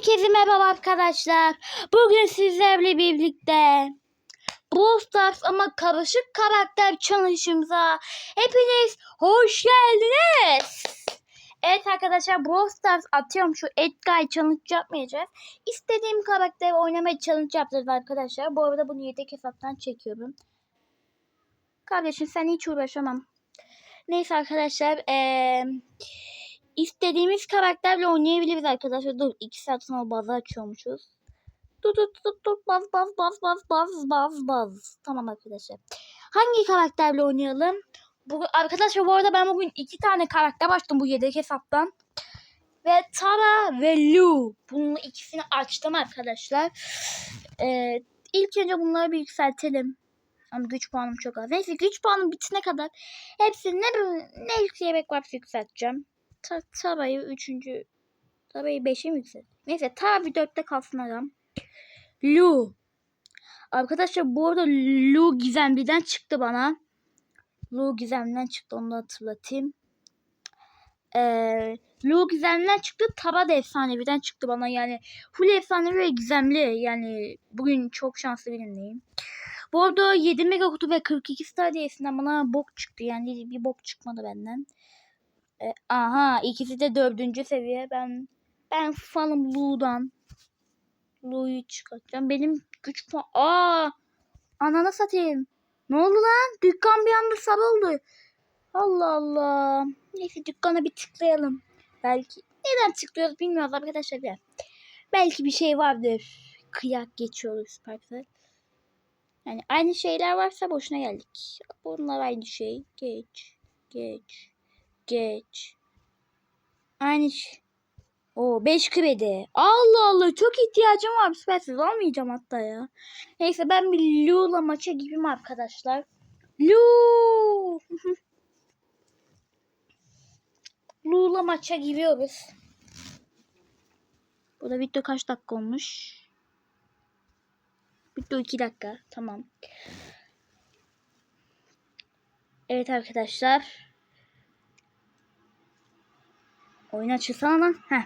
Herkese merhaba arkadaşlar. Bugün sizlerle birlikte Brawl Stars ama karışık karakter challenge'ımıza hepiniz hoş geldiniz. Evet arkadaşlar Brawl Stars atıyorum şu Edgar challenge yapmayacağız. İstediğim karakteri oynamaya challenge yapacağız arkadaşlar. Bu arada bunu yedek hesaptan çekiyorum. Kardeşim sen hiç uğraşamam. Neyse arkadaşlar eee istediğimiz karakterle oynayabiliriz arkadaşlar. Dur 2 saat sonra bazı açıyormuşuz. Dur dur dur dur baz baz baz baz baz baz baz. Tamam arkadaşlar. Hangi karakterle oynayalım? Bu, arkadaşlar bu arada ben bugün iki tane karakter açtım bu yedek hesaptan. Ve Tara ve Lu. Bunun ikisini açtım arkadaşlar. Ee, ilk önce bunları bir yükseltelim. Ama güç puanım çok az. Neyse güç puanım bitene kadar hepsini ne, ne yemek varsa yükselteceğim. Ta Tara'yı üçüncü Tara'yı beşe mi yükselt? Neyse Tara bir dörtte kalsın adam. Lu. Arkadaşlar bu arada Lu Gizemli'den çıktı bana. Lu Gizemli'den çıktı onu hatırlatayım. Ee, Lu Gizemli'den çıktı. Tara da efsaneviden çıktı bana yani. Full efsanevi ve gizemli. Yani bugün çok şanslı birindeyim. Bu arada 7 mega kutu ve 42 star diyesinden bana bok çıktı. Yani bir bok çıkmadı benden. E, aha ikisi de dördüncü seviye. Ben ben falım Lu'dan. Lu'yu çıkartacağım. Benim güç puan... Aa! Ananı satayım. Ne oldu lan? Dükkan bir anda sal oldu. Allah Allah. Neyse dükkana bir tıklayalım. Belki neden tıklıyoruz bilmiyoruz arkadaşlar. Ya. Belki bir şey vardır. Kıyak geçiyoruz Süpersel. Yani aynı şeyler varsa boşuna geldik. Bunlar aynı şey. Geç. Geç. Geç. Aynı şey. O 5 kredi. Allah Allah çok ihtiyacım var. Süpersiz almayacağım hatta ya. Neyse ben bir Lu'la maça gibiyim arkadaşlar. Lu. Lu'la maça giriyoruz. Burada video kaç dakika olmuş? Video 2 dakika. Tamam. Evet arkadaşlar. Oyun açılsana lan. Heh.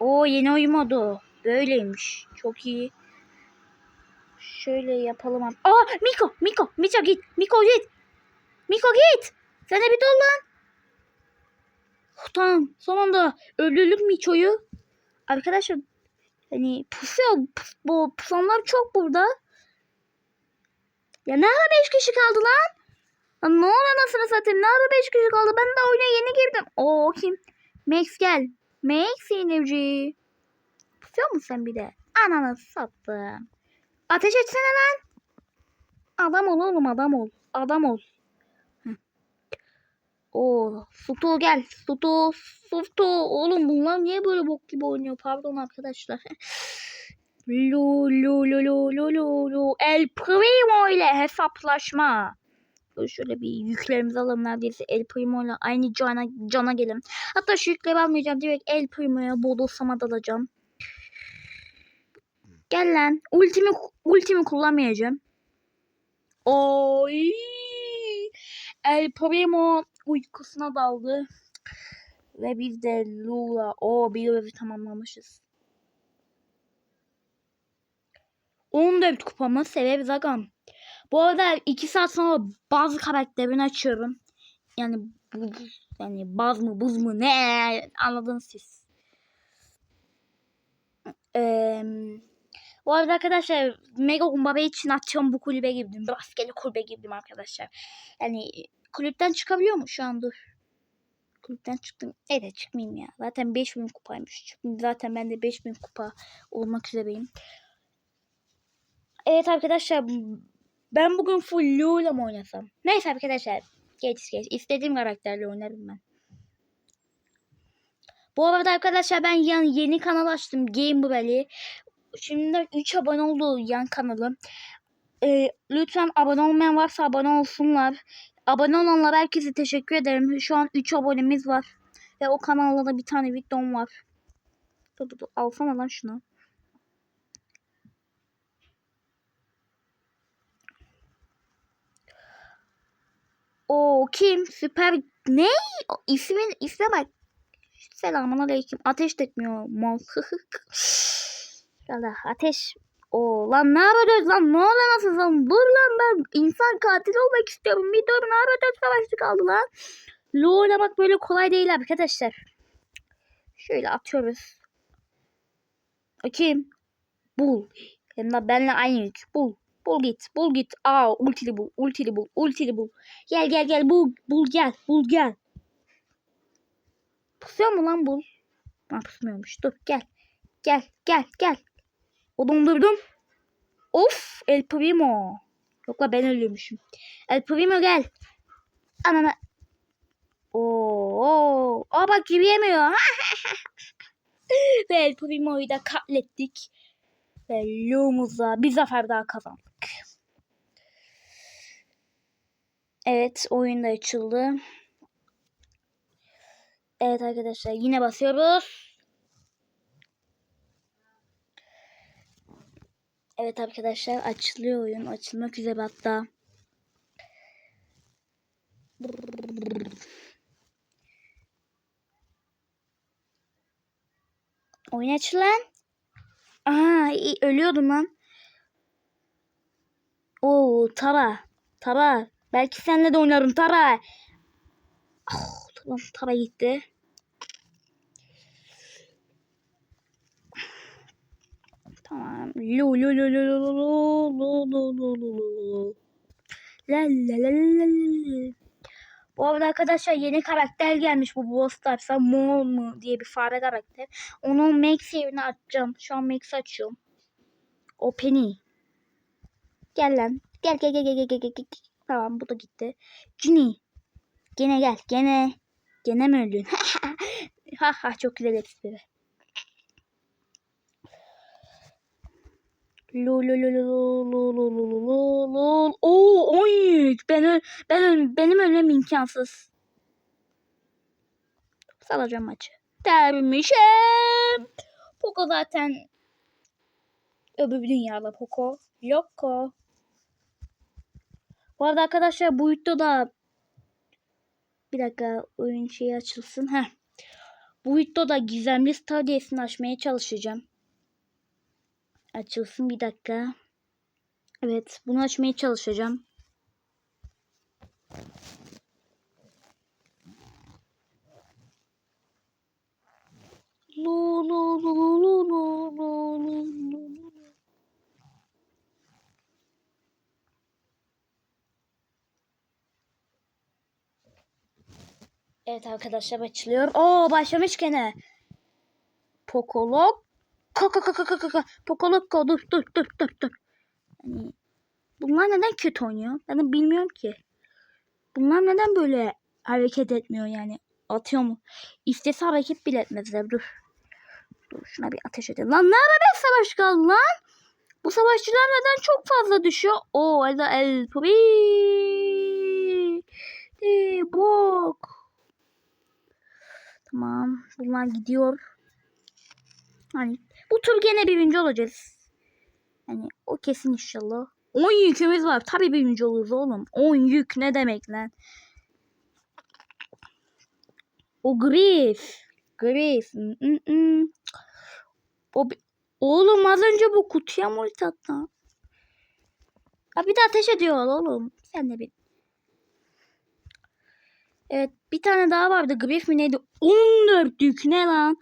O yeni oyun modu. Böyleymiş. Çok iyi. Şöyle yapalım. Aa Miko. Miko. Miko git. Miko git. Miko git. Sen de bir dol lan. Uf, tamam. Sonunda öldürdük Miko'yu. Arkadaşlar hani pusuyor. Pus, bu pusanlar çok burada. Ya ne ara 5 kişi kaldı lan? Lan ne oluyor nasıl satayım? Ne ara 5 kişi kaldı? Ben de oyuna yeni girdim. Oo kim? Max gel. Max yenivci. Pusuyor musun sen bir de? Ananı sattım. Ateş etsene lan. Adam ol oğlum adam ol. Adam ol. Oo, Sutu gel. Sutu, Sutu. Oğlum bunlar niye böyle bok gibi oynuyor? Pardon arkadaşlar. Lu lu lu lu lu lu lu. El Primo ile hesaplaşma. Dur Şöyle bir yüklerimizi alalım neredeyse El Primo ile aynı cana, cana gelin. Hatta şu yükleri almayacağım. Direkt El Primo'ya bodoslama dalacağım. Gel lan. Ultimi, ultimi kullanmayacağım. Oy. El Primo uykusuna daldı. Ve biz de Lula. O bir övi tamamlamışız. 14 kupamı sebebi Zagan. Bu arada 2 saat sonra bazı karakterini açıyorum. Yani bu yani baz mı buz mu ne anladınız siz. Ee, bu arada arkadaşlar Mega Humbabe için açacağım bu kulübe girdim. Rastgele kulübe girdim arkadaşlar. Yani kulüpten çıkabiliyor mu şu an dur. Kulüpten çıktım. Evet çıkmayayım ya. Zaten 5000 kupaymış. Zaten ben de 5000 kupa olmak üzereyim. Evet arkadaşlar ben bugün full Lu'yla mı oynasam? Neyse arkadaşlar geç geç. İstediğim karakterle oynarım ben. Bu arada arkadaşlar ben yan, yeni kanal açtım Game Brally. Şimdiden 3 abone oldu yan kanalım. Ee, lütfen abone olmayan varsa abone olsunlar. Abone olanlara herkese teşekkür ederim. Şu an 3 abonemiz var. Ve o kanalda da bir tane videom var. Dur dur dur alsana lan şunu. O kim? Süper ne? O, ismin isme bak. Selamun aleyküm. Ateş de etmiyor mal. Allah ateş. O lan ne yapacağız lan? Ne nasıl lan? Dur lan ben insan katili olmak istiyorum. Bir dur ne yapacağız savaşçı kaldı lan. Lu böyle kolay değil arkadaşlar. Şöyle atıyoruz. Kim? Bul. Hem de benimle aynı yük. Bul. Bul git. Bul git. Aa ultili bul. Ultili bul. Ultili bul. Gel gel gel. Bul. Bul gel. Bul gel. Pusuyor mu lan bul? Ha pusmuyormuş. Dur gel. Gel gel gel. O dondurdum. Of El Primo. Yok la ben ölüyormuşum. El Primo gel. Anana. Oo. Aa bak yürüyemiyor. Ve El Primo'yu da katlettik. Ve Lu'muzla bir zafer daha kazandık. Evet oyun da açıldı. Evet arkadaşlar yine basıyoruz. Evet arkadaşlar açılıyor oyun. Açılmak üzere hatta. Oyun aç lan. Aha ölüyordum lan. Oo Tara. Tara. Belki seninle de oynarım Tara. Oh, tamam Tara gitti. Tamam. Lu lu lu lu lu lu lu lu lu lu. La la la la la la. Bu arada arkadaşlar yeni karakter gelmiş bu Brawl Stars'a. Mo mu diye bir fare karakter. Onun Max yerine açacağım. Şu an Max açıyorum. O Penny. Gel lan. Gel gel gel gel gel gel gel. Tamam bu da gitti. Cini. Gene gel. Gene. Gene mi öldün? ha ha çok güzel espri. Lol Oo 13. Ben ben benim ölmem imkansız. Salacağım maçı. Dermişim. Poco zaten öbür dünyada Poco. Loko. Bu arada arkadaşlar bu videoda bir dakika oyun şeyi açılsın. Heh. Bu videoda gizemli star diyesini açmaya çalışacağım. Açılsın bir dakika. Evet bunu açmaya çalışacağım. Lu lu lu lu lu lu lu lu. Evet arkadaşlar açılıyor. Oo başlamış gene. Pokolok. Kaka kaka kaka. Pokoloko dur dur dur dur dur. Yani bunlar neden kötü oynuyor? Ben bilmiyorum ki. Bunlar neden böyle hareket etmiyor yani? Atıyor mu? İstese hareket bile etmezler. Dur. Dur şuna bir ateş edelim. Lan ne ara bir savaş kaldı lan? Bu savaşçılar neden çok fazla düşüyor? Oo el el Pri. Bok. Tamam. Bunlar gidiyor. Hani bu tur gene birinci olacağız. Hani o kesin inşallah. 10 yükümüz var. Tabii birinci oluruz oğlum. 10 yük ne demek lan? O Griff. Griff. Mm. O Oğlum az önce bu kutuya mı ulti attı? Ha bir de ateş ediyor oğlum. Sen de bir. Evet bir tane daha vardı. Griff mi neydi? 14 yük ne lan?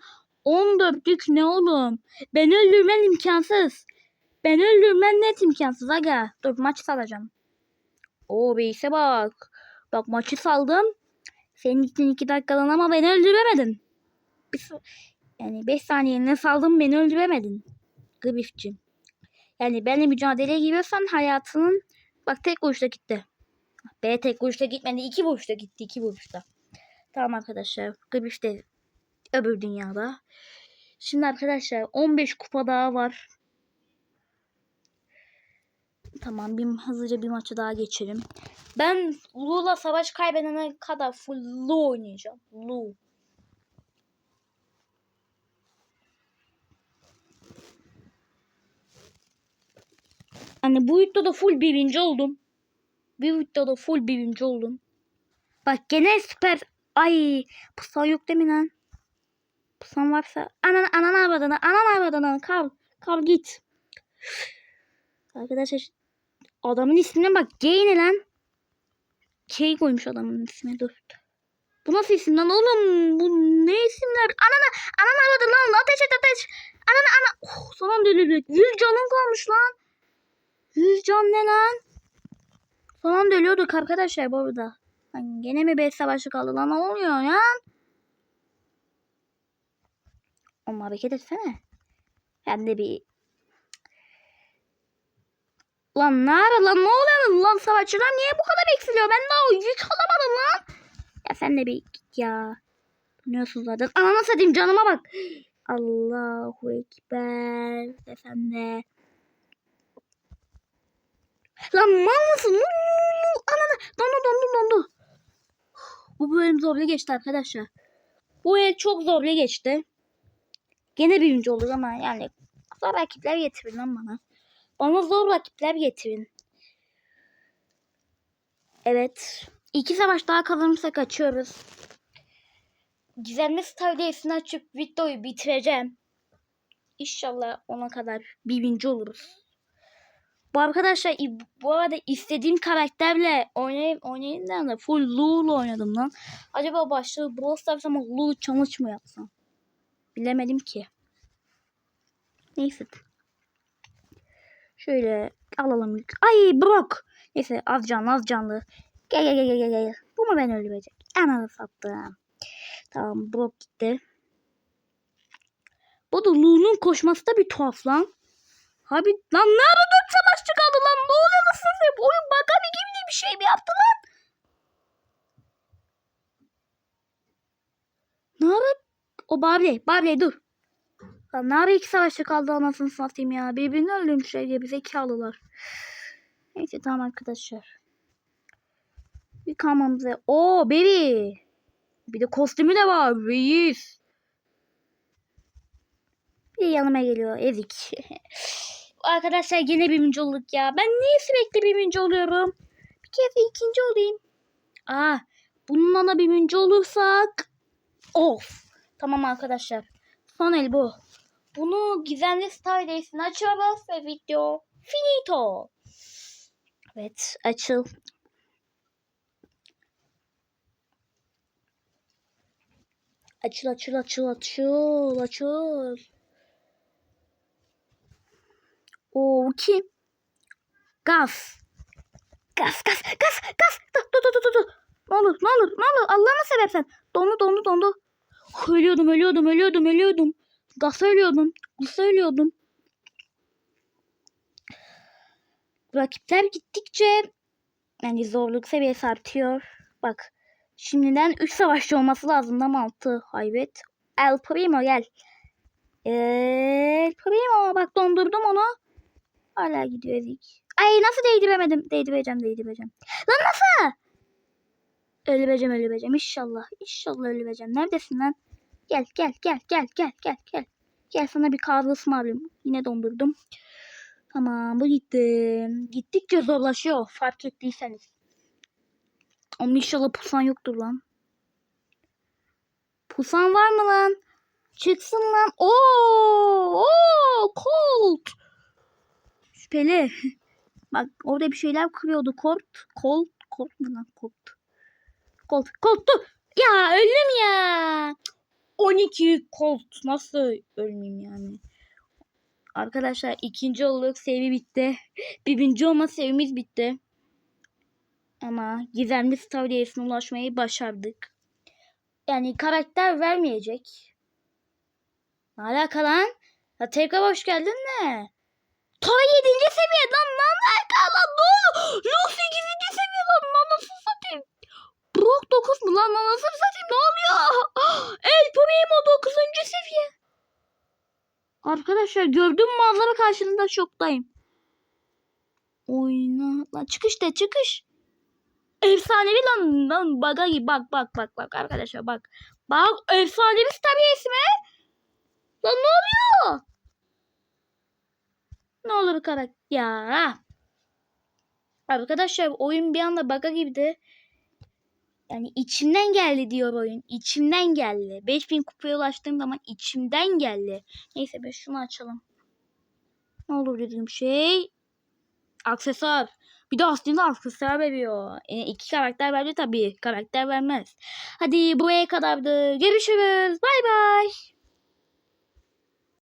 14 yük ne oğlum? Ben öldürmen imkansız. Ben öldürmen net imkansız aga. Dur maç salacağım. Oo beyse bak. Bak maçı saldım. Senin için 2 dakikadan ama beni öldüremedin. Yani 5 saniyene saldım beni öldüremedin. Griff'cim. Yani benimle mücadeleye giriyorsan hayatının bak tek vuruşta gitti. B tek vuruşta gitmedi. iki vuruşta gitti. iki vuruşta. Tamam arkadaşlar. Griff de öbür dünyada. Şimdi arkadaşlar 15 kupa daha var. Tamam bir hızlıca bir maçı daha geçelim. Ben Lu'la savaş kaybedene kadar full Lu oynayacağım. Lu. Hani bu videoda full birinci oldum. Bir videoda full birinci oldum. Bak gene süper. Ay pusan yok değil mi lan? Pusan varsa anan anan avradına anan avradına kal. Kal git. Arkadaşlar adamın ismine bak. Gay ne lan? K koymuş adamın ismine dur. Bu nasıl isim lan oğlum? Bu ne isimler? Anana, anana aradı lan. Ateş et ateş. Anana ana. Oh, son anda. Yüz canın kalmış lan. Yüz can ne lan? Son anda arkadaşlar bu arada. Lan gene mi 5 savaşı kaldı lan? Ne oluyor ya? Oğlum hareket etsene. Hem de bir... Lan ne ara lan ne oluyor lan savaşçılar niye bu kadar eksiliyor? Ben daha yük alamadım lan. Ya sen de bir git ya. Tanıyorsun zaten. Anana satayım canıma bak. Allahu Ekber. Sen de. Lan mal mısın? Anana dondu dondu dondu. Bu bölüm zorlu geçti arkadaşlar. Bu el çok zorlu geçti. Gene birinci olur ama yani zor rakipler getirin lan bana. Bana zor rakipler getirin. Evet. İki savaş daha kazanırsak açıyoruz. Gizemli Star Days'ini açıp videoyu bitireceğim. İnşallah ona kadar birinci oluruz. Bu arkadaşlar bu arada istediğim karakterle oynayayım oynayayım da full Lu'lu oynadım lan. Acaba başlığı Brawl Stars ama Lu challenge mı yapsam? Bilemedim ki. Neyse. Şöyle alalım. Ay Brock. Neyse az canlı az canlı. Gel gel gel gel gel. Bu mu ben öldürecek? Ananı sattım. Tamam Brock gitti. Bu da Lu'nun koşması da bir tuhaf lan. Abi lan ne ara nasıl hep? Oyun bakabi gibi bir şey mi yaptı lan? Ne ara? O Barbie. Barbie dur. Lan ne ara iki savaşçı kaldı anasını satayım ya. Birbirini öldürmüşler ya bize zekalılar. Neyse tamam arkadaşlar. Bir kalmamıza. Oo baby. Bir de kostümü de var. Reis. Bir de yanıma geliyor. Ezik. Arkadaşlar yine birinci olduk ya. Ben niye sürekli birinci oluyorum? Bir kez de ikinci olayım. Aa, bununla da birinci olursak. Of. Tamam arkadaşlar. Son el bu. Bunu gizemli Star Days'ini açıyoruz ve video finito. Evet açıl. Açıl açıl açıl açıl açıl. O kim? Gaz. Gaz gaz gaz gaz. Dur dur dur dur. Ne olur ne olur ne olur Allah'ını seversen. Dondu dondu dondu. Ölüyordum ölüyordum ölüyordum ölüyordum. Gaz ölüyordum. Gaz ölüyordum. Rakipler gittikçe yani zorluk seviyesi artıyor. Bak şimdiden 3 savaşçı olması lazım ama 6 haybet. El Primo gel. El Primo bak dondurdum onu. Hala gidiyor ezik. Ay nasıl değdiremedim? Değdireceğim değdireceğim. Lan nasıl? Öleceğim öleceğim inşallah. İnşallah öleceğim. Neredesin lan? Gel gel gel gel gel gel gel. Gel sana bir kahve ısmarlayayım. Yine dondurdum. Tamam bu gitti. Gittikçe zorlaşıyor fark ettiyseniz. Ama inşallah pusan yoktur lan. Pusan var mı lan? Çıksın lan. Oo! Oo! Colt. Şüpheli. Bak orada bir şeyler kırıyordu. Colt. Colt. Colt mu lan? Colt. Colt dur. Ya öldüm ya. 12 Colt. Nasıl ölmeyeyim yani? Arkadaşlar ikinci olduk. Sevi bitti. Birinci olma sevimiz bitti. Ama gizemli Days'ine ulaşmayı başardık. Yani karakter vermeyecek. Ne alaka lan? Ya tekrar hoş geldin de. Ta 7. seviye lan ne alaka lan ne oldu? Luffy 8. seviye lan lan nasıl satayım? Brock 9 mu lan lan nasıl satayım ne oluyor? El Primo 9. seviye. Arkadaşlar gördüğüm manzara karşılığında şoktayım. Oyna. Lan çıkış de çıkış. Efsanevi lan lan baga gibi bak bak bak bak arkadaşlar bak. Bak efsanevi seviyesi mi? Lan ne oluyor? Ne olur karak ya. Arkadaşlar oyun bir anda baga girdi. Yani içimden geldi diyor oyun. İçimden geldi. 5000 kupaya ulaştığım zaman içimden geldi. Neyse be şunu açalım. Ne olur dediğim şey. Aksesuar. Bir de aslında aksesuar veriyor. E, iki karakter verdi tabii. Karakter vermez. Hadi buraya kadardı. Görüşürüz. Bay bay.